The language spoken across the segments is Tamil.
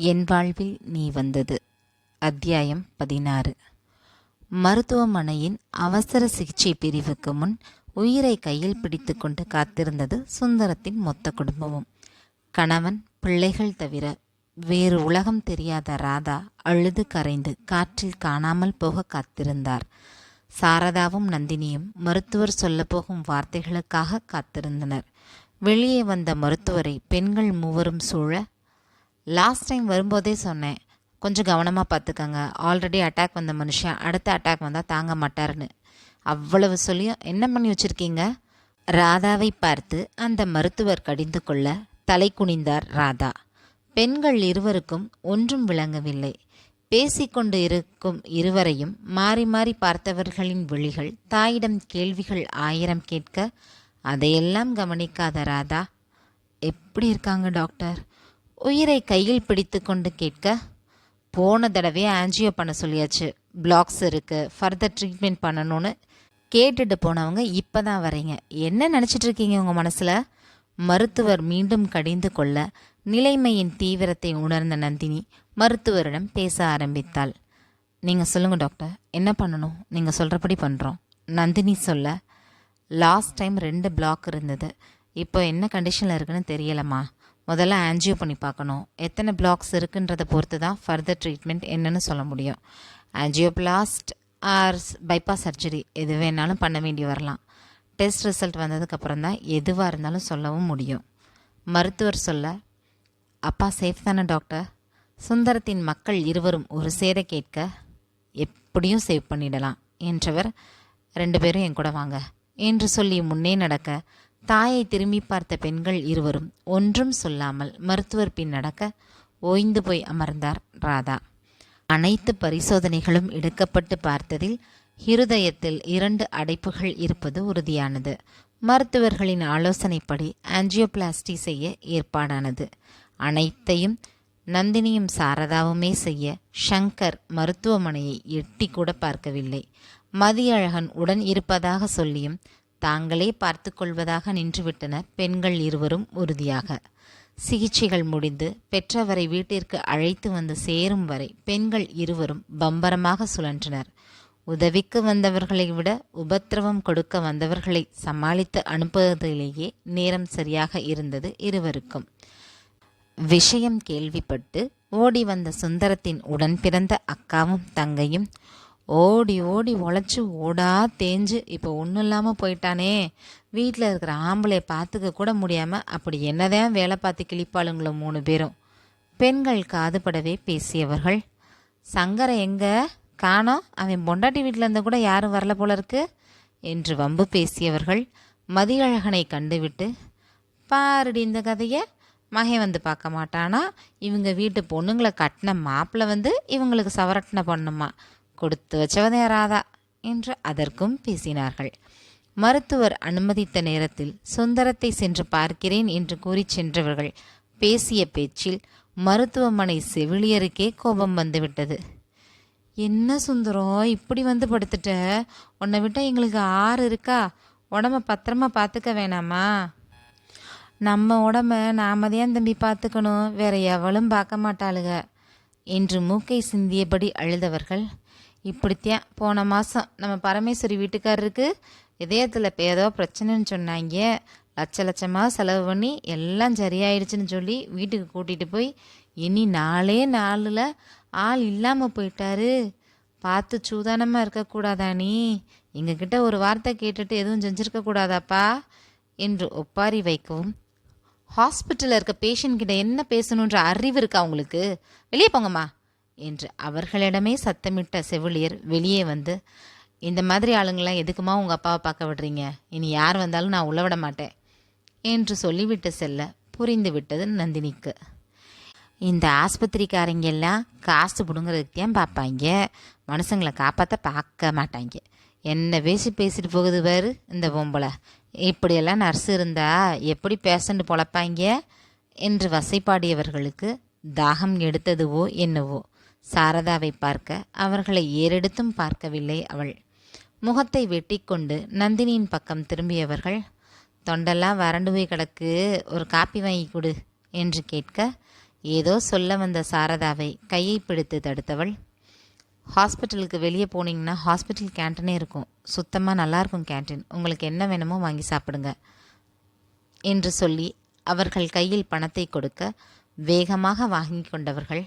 என் வாழ்வில் நீ வந்தது. அத்தியாயம் பதினாறு. மருத்துவமனையின் அவசர சிகிச்சை பிரிவுக்கு முன் உயிரை கையில் பிடித்துக்கொண்டு காத்திருந்தது சுந்தரத்தின் மொத்த குடும்பமும். கணவன் பிள்ளைகள் தவிர வேறு உலகம் தெரியாத ராதா அழுது கரைந்து காற்றில் காணாமல் போக காத்திருந்தார். சாரதாவும் நந்தினியும் மருத்துவர் சொல்லப்போகும் வார்த்தைகளுக்காக காத்திருந்தனர். வெளியே வந்த மருத்துவரை பெண்கள் மூவரும் சூழ லாஸ்ட் டைம் வரும்போதே சொன்னேன் கொஞ்சம் கவனமாக பார்த்துக்கங்க. ஆல்ரெடி அட்டாக் வந்த மனுஷன் அடுத்த அட்டாக் வந்தால் தாங்க மாட்டாருன்னு. அவ்வளவு சொல்லியும் என்ன பண்ணி வச்சுருக்கீங்க? ராதாவை பார்த்து அந்த மருத்துவர் கடிந்து கொள்ள தலை குனிந்தார் ராதா. பெண்கள் இருவருக்கும் ஒன்றும் விளங்கவில்லை. பேசிக்கொண்டு இருக்கும் இருவரையும் மாறி மாறி பார்த்தவர்களின் விழிகள் தாயிடம் கேள்விகள் ஆயிரம் கேட்க அதையெல்லாம் கவனிக்காத ராதா எப்படி இருக்காங்க டாக்டர்? உயிரை கையில் பிடித்து கொண்டு கேட்க போன தடவை ஆன்ஜியோ பண்ண சொல்லியாச்சு. பிளாக்ஸ் இருக்குது ஃபர்தர் ட்ரீட்மெண்ட் பண்ணணும்னு கேட்டுட்டு போனவங்க இப்போ தான் வரீங்க என்ன நினச்சிட்டு இருக்கீங்க உங்கள் மனசில்? மருத்துவர் மீண்டும் கடிந்து கொள்ள நிலைமையின் தீவிரத்தை உணர்ந்த நந்தினி மருத்துவரிடம் பேச ஆரம்பித்தாள். நீங்கள் சொல்லுங்கள் டாக்டர். என்ன பண்ணணும்? நீங்கள் சொல்கிறபடி பண்ணுறோம் நந்தினி சொல்ல லாஸ்ட் டைம் ரெண்டு பிளாக் இருந்தது. இப்போ என்ன கண்டிஷனில் இருக்குன்னு தெரியலம்மா. முதல்ல ஆன்ஜியோ பண்ணி பார்க்கணும். எத்தனை பிளாக்ஸ் இருக்குன்றதை பொறுத்து தான் ஃபர்தர் ட்ரீட்மெண்ட் என்னன்னு சொல்ல முடியும். ஆன்ஜியோபிளாஸ்ட் ஆர் பைபாஸ் சர்ஜரி எது வேணாலும் பண்ண வேண்டி வரலாம். டெஸ்ட் ரிசல்ட் வந்ததுக்கப்புறம் தான் எதுவாக இருந்தாலும் சொல்லவும் முடியும். மருத்துவர் சொல்ல அப்பா சேஃப் தானே டாக்டர் சுந்தரத்தின் மக்கள் இருவரும் ஒரு சேர கேட்க எப்படியும் சேவ் பண்ணிடலாம். என்றவர் ரெண்டு பேரும் என் கூட வாங்க. என்று சொல்லி முன்னே நடக்க தாயை திரும்பி பார்த்த பெண்கள் இருவரும் ஒன்றும் சொல்லாமல் மருத்துவர் பின் நடக்க ஓய்ந்து போய் அமர்ந்தார் ராதா. அனைத்து பரிசோதனைகளும் எடுக்கப்பட்டு பார்த்ததில் இருதயத்தில் இரண்டு அடைப்புகள் இருப்பது உறுதியானது. மருத்துவர்களின் ஆலோசனைப்படி ஆஞ்சியோபிளாஸ்டி செய்ய ஏற்பாடானது. அனைத்தையும் நந்தினியும் சாரதாவுமே செய்ய ஷங்கர் மருத்துவமனையை எட்டி கூட பார்க்கவில்லை. மதியழகன் உடன் இருப்பதாக சொல்லியும் தாங்களே பார்த்து கொள்வதாக நின்றுவிட்டனர் பெண்கள் இருவரும் உறுதியாக. சிகிச்சைகள் முடிந்து பெற்றவரை வீட்டிற்கு அழைத்து வந்து சேரும் வரை பெண்கள் இருவரும் பம்பரமாக சுழன்றனர். உதவிக்கு வந்தவர்களை விட உபத்திரவம் கொடுக்க வந்தவர்களை சமாளித்து அனுப்புவதிலேயே நேரம் சரியாக இருந்தது இருவருக்கும். விஷயம் கேள்விப்பட்டு ஓடி வந்த சுந்தரத்தின் உடன் பிறந்த அக்காவும் தங்கையும் ஓடி ஓடி உழைச்சி ஓடா தேஞ்சு இப்போ ஒன்றும் இல்லாமல் போயிட்டானே. வீட்டில் இருக்கிற ஆம்பளை பார்த்துக்க கூட முடியாமல் அப்படி என்னதான் வேலை பார்த்து கிழிப்பாளுங்களோ மூணு பேரும். பெண்கள் காதுபடவே பேசியவர்கள். சங்கரை எங்கே? காணோம் அவன் பொண்டாட்டி வீட்டில் இருந்தால் கூட யாரும் வரல போல இருக்கு? என்று வம்பு பேசியவர்கள் மதியழகனை கண்டுவிட்டு பாருடி இந்த கதையை. மகன் வந்து பார்க்க மாட்டானா? இவங்க வீட்டு பொண்ணுங்களை கட்டின மாப்பிள்ளை வந்து இவங்களுக்கு சவரட்டனை பண்ணுமா? கொடுத்து வச்சவதே ராதா என்று அதற்கும் பேசினார்கள். மருத்துவர் அனுமதித்த நேரத்தில் சுந்தரத்தை சென்று பார்க்கிறேன் என்று கூறி சென்றவர்கள் பேசிய பேச்சில் மருத்துவமனை செவிலியருக்கே கோபம் வந்துவிட்டது. என்ன சுந்தரம் இப்படி வந்து படுத்துட்ட? உன்னை விட்டால் எங்களுக்கு ஆறு இருக்கா? உடம்ப பத்திரமா பார்த்துக்க வேணாமா? நம்ம உடம்ப நாம தான் தம்பி பார்த்துக்கணும் வேற எவளும் பார்க்க மாட்டாளுக என்று மூக்கை சிந்தியபடி அழுதவர்கள் இப்படித்தான் போன மாதம் நம்ம பரமேஸ்வரி வீட்டுக்காரருக்கு இதயத்தில் இப்போ ஏதோ பிரச்சனைன்னு சொன்னாங்க. லட்ச லட்சமாக செலவு பண்ணி எல்லாம் சரியாயிடுச்சுன்னு சொல்லி வீட்டுக்கு கூட்டிகிட்டு போய் இனி நாளே நாளில் ஆள் இல்லாமல் போயிட்டாரு. பார்த்து சூதானமாக இருக்கக்கூடாதா நீ? எங்ககிட்ட ஒரு வார்த்தை கேட்டுட்டு எதுவும் செஞ்சுருக்கக்கூடாதாப்பா என்று ஒப்பாரி வைக்கவும். ஹாஸ்பிட்டலில் இருக்க பேஷண்ட் கிட்ட என்ன பேசணுன்ற அறிவு இருக்கா உங்களுக்கு? வெளியே போங்கம்மா. என்று அவர்களிடமே சத்தமிட்ட செவிலியர் வெளியே வந்து இந்த மாதிரி ஆளுங்களாம் எதுக்குமா உங்கள் அப்பாவை பார்க்க விடுறீங்க? இனி யார் வந்தாலும் நான் உள்ள விட மாட்டேன் என்று சொல்லிவிட்டு செல்ல புரிந்து விட்டது நந்தினிக்கு. இந்த ஆஸ்பத்திரிக்காரங்க எல்லாம் காசு பிடுங்கிறதுக்கு தான் பார்ப்பாங்க. மனுஷங்களை காப்பாற்ற பார்க்க மாட்டாங்க. என்ன பேசி பேசிட்டு போகுது பாரு இந்த பொம்பளை. இப்படியெல்லாம் நர்ஸ் இருந்தா எப்படி பேஷண்ட் பொழப்பாங்க? என்று வசைப்பாடியவர்களுக்கு தாகம் எடுத்ததுவோ என்னவோ சாரதாவை பார்க்க அவர்களை ஏறெடுத்தும் பார்க்கவில்லை அவள். முகத்தை வெட்டிக்கொண்டு நந்தினியின் பக்கம் திரும்பியவர்கள் தொண்டெல்லாம் வறண்டு போய் கிடக்கு ஒரு காப்பி வாங்கி கொடு என்று கேட்க ஏதோ சொல்ல வந்த சாரதாவை கையை பிடித்து தடுத்தவள். ஹாஸ்பிட்டலுக்கு வெளியே போனீங்கன்னா ஹாஸ்பிட்டல் கேன்டீனே இருக்கும். சுத்தமாக நல்லாயிருக்கும் கேன்டீன். உங்களுக்கு என்ன வேணுமோ வாங்கி சாப்பிடுங்க என்று சொல்லி அவர்கள் கையில் பணத்தை கொடுக்க வேகமாக வாங்கி கொண்டவர்கள்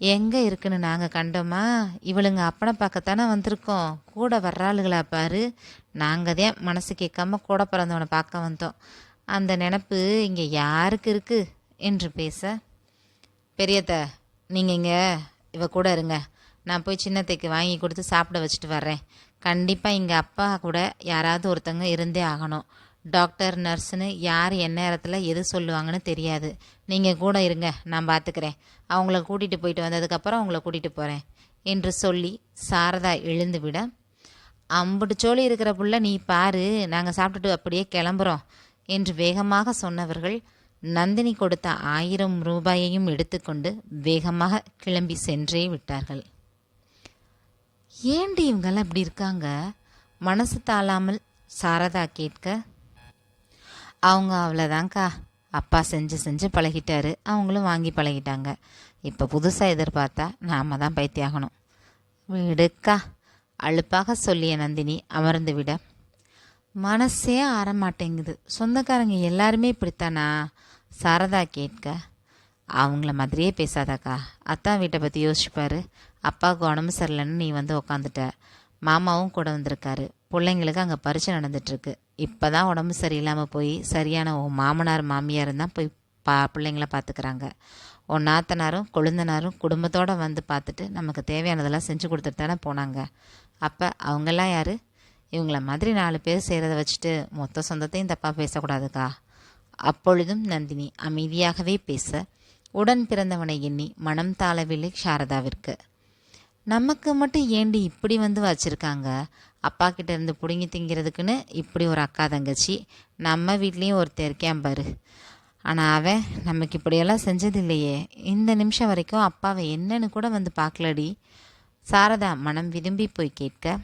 எங்கே இருக்குன்னு நாங்கள் கண்டோமா? இவளுங்க அப்பனை பார்க்கத்தானே வந்திருக்கோம். கூட வர்றாளுகளா பாரு. நாங்கள் தான் மனசு கேட்காம கூட பிறந்தவனை பார்க்க வந்தோம். அந்த நினப்பு இங்கே யாருக்கு இருக்குது என்று பேச பெரியத்த நீங்கள் இங்கே இவ கூட இருங்க. நான் போய் சின்னத்தைக்கு வாங்கி கொடுத்து சாப்பிட வச்சுட்டு வர்றேன். கண்டிப்பாக இங்கே அப்பா கூட யாராவது ஒருத்தங்க இருந்தே ஆகணும். டாக்டர் நர்ஸுன்னு யார் என்ன நேரத்தில் எது சொல்லுவாங்கன்னு தெரியாது. நீங்கள் கூட இருங்க நான் பார்த்துக்கிறேன் அவங்கள கூட்டிகிட்டு போயிட்டு வந்ததுக்கப்புறம் அவங்கள கூட்டிகிட்டு போகிறேன் என்று சொல்லி சாரதா எழுந்து விட அம்புட்டு சோழி இருக்கிற புள்ள நீ பாரு நாங்கள் சாப்பிட்டுட்டு அப்படியே கிளம்புறோம் என்று வேகமாக சொன்னவர்கள் நந்தினி கொடுத்த ஆயிரம் ரூபாயையும் எடுத்துக்கொண்டு வேகமாக கிளம்பி சென்றே விட்டார்கள். ஏண்டி இவங்கெல்லாம் இப்படி இருக்காங்க? மனசு தாழாமல் சாரதா கேட்க அவங்க அவ்வளோதான்க்கா அப்பா செஞ்சு செஞ்சு பழகிட்டாரு. அவங்களும் வாங்கி பழகிட்டாங்க. இப்போ புதுசாக எதிர்பார்த்தா நாம தான் பைத்தியாகணும். விடுக்கா. அழுப்பாக சொல்லிய நந்தினி அமர்ந்து விட. மனசே ஆறமாட்டேங்குது. சொந்தக்காரங்க எல்லாருமே இப்படித்தானா? சாரதா கேட்க. அவங்கள மாதிரியே பேசாதாக்கா. அத்தா வீட்டை பற்றி யோசிச்சுப்பாரு. அப்பாவுக்கு உடம்பு சரியில்லைன்னு நீ வந்து உக்காந்துட்ட. மாமாவும் கூட வந்திருக்காரு. பிள்ளைங்களுக்கு அங்கே பரிச்சை நடந்துட்டுருக்கு. இப்போ தான் உடம்பு சரியில்லாமல் போய் சரியான உன் மாமனார் மாமியாரும் தான் போய் பா பிள்ளைங்கள பார்த்துக்கிறாங்க உன் நாத்தனாரும் கொழுந்தனாரும் குடும்பத்தோடு வந்து பார்த்துட்டு நமக்கு தேவையானதெல்லாம் செஞ்சு கொடுத்துட்டு தானே போனாங்க. அப்போ அவங்கெல்லாம் யார்? இவங்கள மாதிரி நாலு பேர் செய்கிறத வச்சுட்டு மொத்த சொந்தத்தையும் தப்பாக பேசக்கூடாதுக்கா? அப்பொழுதும் நந்தினி அமைதியாகவே பேச உடன் பிறந்தவனை எண்ணி மனம் தாளவில்லை சாரதாவிற்கு. நமக்கு மட்டும் ஏண்டி இப்படி வந்து வச்சுருக்காங்க? அப்பா கிட்ட இருந்து பிடுங்கி திங்கிறதுக்குன்னு இப்படி ஒரு அக்கா தங்கச்சி. நம்ம வீட்லேயும் ஒருத்தர் இருக்கான் பாரு. ஆனால் அவன் நமக்கு இப்படியெல்லாம் செஞ்சதில்லையே. இந்த நிமிஷம் வரைக்கும் அப்பாவை என்னன்னு கூட வந்து பார்க்கலடி. சாரதா மனம் விரும்பி போய் கேட்க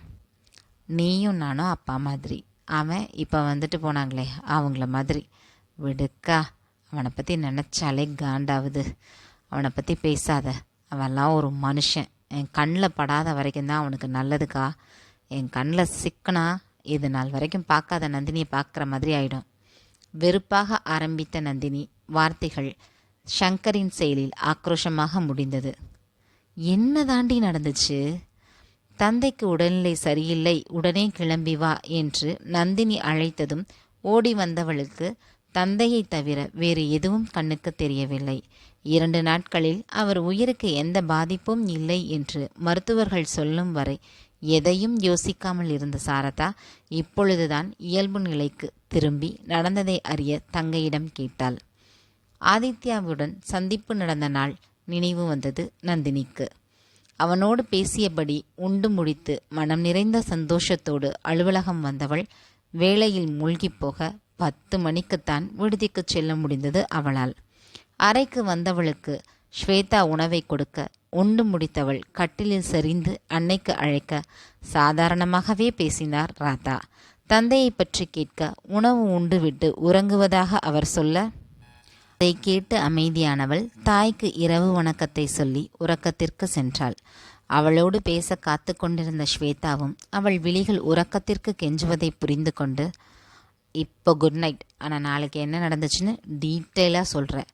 நீயும் நானும் அப்பா மாதிரி. அவன் இப்போ வந்துட்டு போனாங்களே அவங்கள மாதிரி. விடுக்கா. அவனை பற்றி நினச்சாலே காண்டாவது. அவனை பற்றி பேசாத. அவெல்லாம் ஒரு மனுஷன். என் கண்ணில் படாத வரைக்கும் தான் அவனுக்கு நல்லதுக்கா? என் கண்ணில் சிக்கனா இது நாள் வரைக்கும் பார்க்காத நந்தினியை பார்க்குற மாதிரி ஆயிடும். வெறுப்பாக ஆரம்பித்த நந்தினி வார்த்தைகள் ஷங்கரின் செயலில் ஆக்ரோஷமாக முடிந்தது. என்ன தாண்டி நடந்துச்சு? தந்தைக்கு உடல்நிலை சரியில்லை உடனே கிளம்பி வா என்று நந்தினி அழைத்ததும் ஓடி வந்தவளுக்கு தந்தையை தவிர வேறு எதுவும் கண்ணுக்கு தெரியவில்லை. இரண்டு நாட்களில் அவர் உயிருக்கு எந்த பாதிப்பும் இல்லை என்று மருத்துவர்கள் சொல்லும் வரை எதையும் யோசிக்காமல் இருந்த சாரதா இப்பொழுதுதான் இயல்பு நிலைக்கு திரும்பி நடந்ததை அறிய தங்கையிடம் கேட்டாள். ஆதித்யாவுடன் சந்திப்பு நடந்த நாள் நினைவு வந்தது நந்தினிக்கு. அவனோடு பேசியபடி உண்டு முடித்து மனம் நிறைந்த சந்தோஷத்தோடு அலுவலகம் வந்தவள் வேலையில் மூழ்கிப் போக பத்து மணிக்குத்தான் விடுதிக்கு செல்ல முடிந்தது அவளால். அறைக்கு வந்தவளுக்கு ஸ்வேதா உணவை கொடுக்க உண்டு முடித்தவள் கட்டிலில் சரிந்து அன்னைக்கு அழைக்க சாதாரணமாகவே பேசினார் ராதா. தந்தையை பற்றி கேட்க உணவு உண்டுவிட்டு உறங்குவதாக அவர் சொல்ல அதை கேட்டு அமைதியானவள் தாய்க்கு இரவு வணக்கத்தை சொல்லி உறக்கத்திற்கு சென்றாள். அவளோடு பேச காத்து கொண்டிருந்த ஸ்வேதாவும் அவள் விழிகள் உறக்கத்திற்கு கெஞ்சுவதை புரிந்து கொண்டு இப்போ குட் நைட் ஆனால் நாளைக்கு என்ன நடந்துச்சுன்னு டீட்டெயிலாக சொல்கிறேன்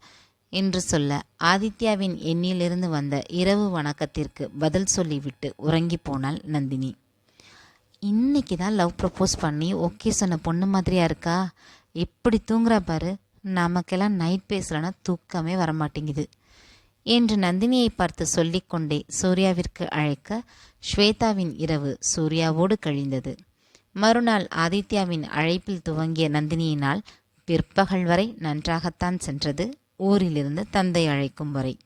என்று சொல்ல ஆதித்யாவின் எண்ணிலிருந்து வந்த இரவு வணக்கத்திற்கு பதில் சொல்லிவிட்டு உறங்கி போனாள் நந்தினி. இன்னைக்கு தான் லவ் ப்ரப்போஸ் பண்ணி ஓகே சொன்ன பொண்ணு மாதிரியா இருக்கா? எப்படி தூங்குறா பாரு? நமக்கெல்லாம் நைட் பேசலன்னா தூக்கமே வரமாட்டேங்குது. என்று நந்தினியை பார்த்து சொல்லிக்கொண்டே சூர்யாவிற்கு அழைக்க ஸ்வேதாவின் இரவு சூர்யாவோடு கழிந்தது. மறுநாள் ஆதித்யாவின் அழைப்பில் துவங்கிய நந்தினியினால் பிற்பகல் வரை நன்றாகத்தான் சென்றது. ஊரிலிருந்து தந்தை அழைக்கும் வரை.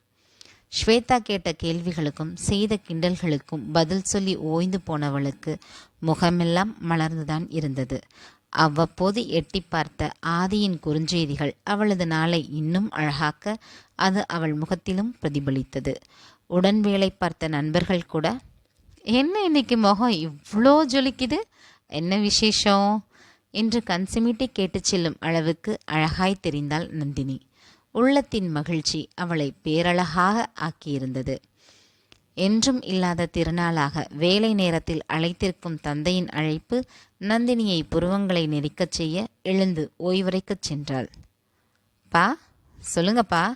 ஸ்வேதா கேட்ட கேள்விகளுக்கும் செய்த கிண்டல்களுக்கும் பதில் சொல்லி ஓய்ந்து போனவளுக்கு முகமெல்லாம் மலர்ந்துதான் இருந்தது. அவ்வப்போது எட்டி பார்த்த ஆதியின் குறுஞ்செய்திகள் அவளது நாளை இன்னும் அழகாக்க அது அவள் முகத்திலும் பிரதிபலித்தது. உடன் வேலை பார்த்த நண்பர்கள் கூட என்ன இன்னைக்கு முகம் இவ்வளோ ஜொலிக்குது? என்ன விசேஷம்? என்று கண் கேட்டுச் செல்லும் அளவுக்கு அழகாய் தெரிந்தாள் நந்தினி. உள்ளத்தின் மகிழ்ச்சி அவளை பேரழகாக ஆக்கியிருந்தது. என்றும் இல்லாத திருநாளாக வேலை நேரத்தில் அழைத்திருக்கும் தந்தையின் அழைப்பு நந்தினியை புருவங்களை நெரிக்கச் செய்ய எழுந்து ஓய்வறைக்கச் சென்றாள். பா சொல்லுங்கப்பா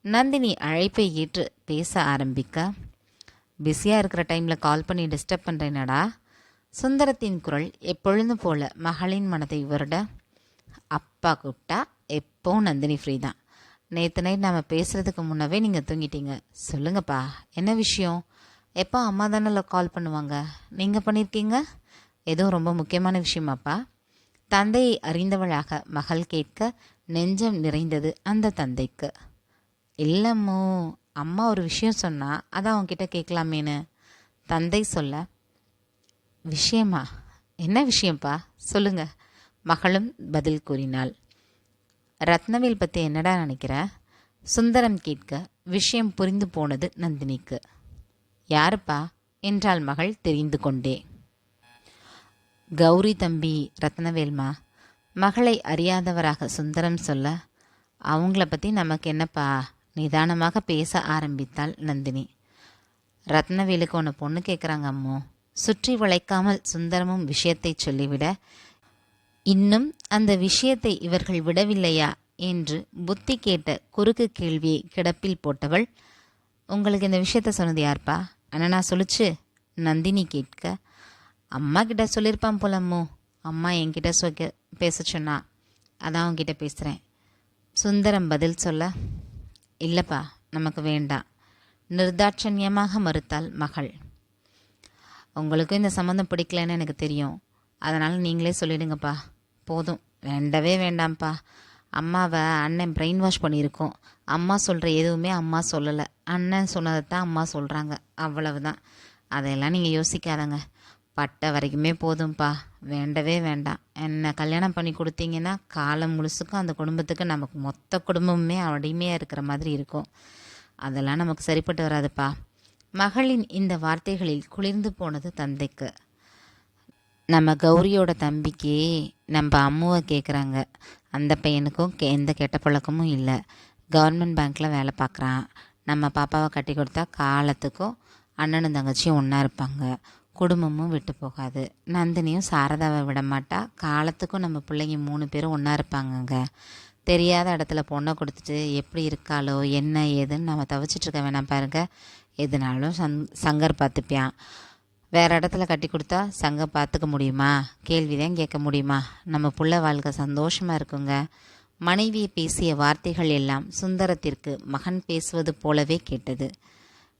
நந்தினி அழைப்பை ஏற்று பேச ஆரம்பிக்க? பிஸியாக இருக்கிற டைமில் கால் பண்ணி டிஸ்டர்ப் பண்ணுறேனடா சுந்தரத்தின் குரல் எப்பொழுதும் போல மகளின் மனதை வருட. அப்பா கூப்பிட்டா எப்போவும் நந்தினி ஃப்ரீ தான். நேற்று நைட் நாம் பேசுகிறதுக்கு முன்னவே நீங்கள் தூங்கிட்டீங்க. சொல்லுங்கப்பா என்ன விஷயம்? எப்போ அம்மா தானே கால் பண்ணுவாங்க? நீங்கள் பண்ணியிருக்கீங்க ஏதோ ரொம்ப முக்கியமான விஷயமாப்பா. தந்தையை அறிந்தவளாக மகள் கேட்க நெஞ்சம் நிறைந்தது அந்த தந்தைக்கு. இல்லம்மோ அம்மா ஒரு விஷயம் சொன்னால் அதை அவன்கிட்ட கேட்கலாமேன்னு. தந்தை சொல்ல விஷயமா? என்ன விஷயம்ப்பா சொல்லுங்க. மகளும் பதில் கூறினாள். ரத்னவேல் பற்றி என்னடா நினைக்கிற? சுந்தரம் கேட்க விஷயம் புரிந்து போனது நந்தினிக்கு. யாருப்பா? என்றாள் மகள் தெரிந்து கொண்டே. கௌரி தம்பி ரத்னவேல்மா மகளை அறியாதவராக சுந்தரம் சொல்ல அவங்கள பற்றி நமக்கு என்னப்பா? நிதானமாக பேச ஆரம்பித்தாள் நந்தினி. ரத்னவேலுக்கு உன பொண்ணு கேட்குறாங்க அம்மோ. சுற்றி வளைக்காமல் சுந்தரமும் விஷயத்தை சொல்லிவிட இன்னும் அந்த விஷயத்தை இவர்கள் விடவில்லையா? என்று புத்தி கேட்ட குறுக்கு கேள்வியை கிடப்பில் போட்டவள் உங்களுக்கு இந்த விஷயத்த சொன்னது யார்ப்பா? அண்ணனா சொல்லிச்சு நந்தினி கேட்க. அம்மா கிட்ட சொல்லியிருப்பான் போலம்மோ அம்மா. என்கிட்ட சொக்க பேச சொன்னா. அதான் உங்ககிட்ட பேசுகிறேன் சுந்தரம் பதில் சொல்ல இல்லைப்பா நமக்கு வேண்டாம். நிர்தாட்சண்யமாக மறுத்தாள் மகள். உங்களுக்கும் இந்த சம்மந்தம் பிடிக்கலன்னு எனக்கு தெரியும். அதனால் நீங்களே சொல்லிடுங்கப்பா. போதும். வேண்டவே வேண்டாம்ப்பா. அம்மாவை அண்ணன் பிரெயின் வாஷ் பண்ணியிருக்கோம். அம்மா சொல்கிற எதுவுமே அம்மா சொல்லலை. அண்ணன் சொன்னதை தான் அம்மா சொல்கிறாங்க அவ்வளவு தான் அதையெல்லாம் நீங்கள் யோசிக்காதங்க. பட்ட வரைக்குமே போதும்ப்பா வேண்டவே வேண்டாம். என்னை கல்யாணம் பண்ணி கொடுத்தீங்கன்னா காலம் முழுசுக்கும் அந்த குடும்பத்துக்கு நமக்கு மொத்த குடும்பமுமே அடிமையாக இருக்கிற மாதிரி இருக்கும். அதெல்லாம் நமக்கு சரிப்பட்டு வராதுப்பா. மகளின் இந்த வார்த்தைகளில் குளிர்ந்து போனது தந்தைக்கு. நம்ம கௌரியோட தம்பிக்கு நம்ம அம்முவை கேட்குறாங்க அந்த பையனுக்கும் கே எந்த கெட்ட பழக்கமும் இல்லை. கவர்மெண்ட் பேங்க்கில் வேலை பார்க்குறான் நம்ம பாப்பாவை கட்டி கொடுத்தா காலத்துக்கும் அண்ணனும் தங்கச்சியும் ஒன்றா இருப்பாங்க. குடும்பமும் விட்டு போகாது. நந்தினியும் சாரதாவை விட மாட்டா. காலத்துக்கும் நம்ம பிள்ளைங்க மூணு பேரும் ஒன்றா இருப்பாங்கங்க. தெரியாத இடத்துல பொண்ணை கொடுத்துட்டு எப்படி இருக்காளோ என்ன ஏதுன்னு நம்ம தவிச்சிட்ருக்க வேணாம் பாருங்க. எதுனாலும் சங் சங்கர் பார்த்துப்பியான். வேறு இடத்துல கட்டி கொடுத்தா சங்கம் பார்த்துக்க முடியுமா? கேள்வி தான் கேட்க முடியுமா? நம்ம புள்ள வாழ்க்கை சந்தோஷமாக இருக்குங்க. மனைவியை பேசிய வார்த்தைகள் எல்லாம் சுந்தரத்திற்கு மகன் பேசுவது போலவே கேட்டது.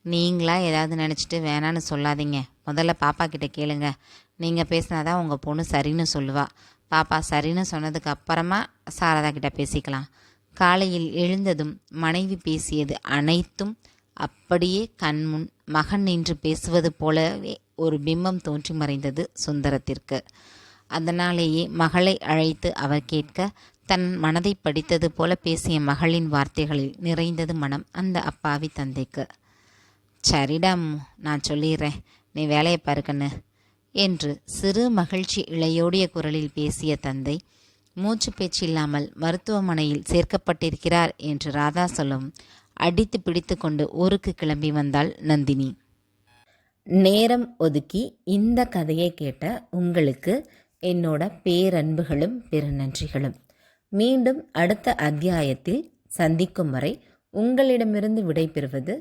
நீங்களா ஏதாவது நினச்சிட்டு வேணான்னு சொல்லாதீங்க. முதல்ல பாப்பா கிட்ட கேளுங்க. நீங்கள் பேசினாதான் உங்கள் பொண்ணு சரின்னு சொல்லுவா. பாப்பா சரின்னு சொன்னதுக்கு அப்புறமா சாரதா கிட்ட பேசிக்கலாம். காலையில் எழுந்ததும் மனைவி பேசியது அனைத்தும் அப்படியே கண்முன் மகன் நின்று பேசுவது போலவே ஒரு பிம்பம் தோன்றி மறைந்தது சுந்தரத்திற்கு. அதனாலேயே மகளை அழைத்து அவர் கேட்க தன் மனதை படித்தது போல பேசிய மகளின் வார்த்தைகளில் நிறைந்தது மனம் அந்த அப்பாவி தந்தைக்கு. சரிடா நான் சொல்லிடுறேன் நீ வேலையை பாருக்கண்ணு என்று சிறு மகிழ்ச்சி இளையோடிய குரலில் பேசிய தந்தை மூச்சு பேச்சு இல்லாமல் மருத்துவமனையில் சேர்க்கப்பட்டிருக்கிறார் என்று ராதா சொல்லும் அடித்து பிடித்து கொண்டு ஊருக்கு கிளம்பி வந்தாள் நந்தினி. நேரம் ஒதுக்கி இந்த கதையை கேட்ட உங்களுக்கு என்னோட பேரன்புகளும் பெருநன்றிகளும் மீண்டும் அடுத்த அத்தியாயத்தில் சந்திக்கும் வரை உங்களிடமிருந்து விடைபெறுவது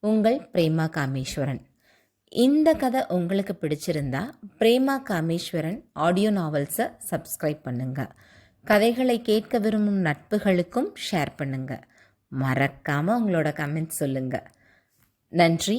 உங்கள் பிரேமா காமேஸ்வரன். இந்த கதை உங்களுக்கு பிடிச்சிருந்தா பிரேமா காமேஸ்வரன் ஆடியோ நாவல்ஸை சப்ஸ்கிரைப் பண்ணுங்கள் கதைகளை கேட்க விரும்பும் நட்புகளுக்கும் ஷேர் பண்ணுங்கள் மறக்காமல் உங்களோட கமெண்ட் சொல்லுங்கள் நன்றி.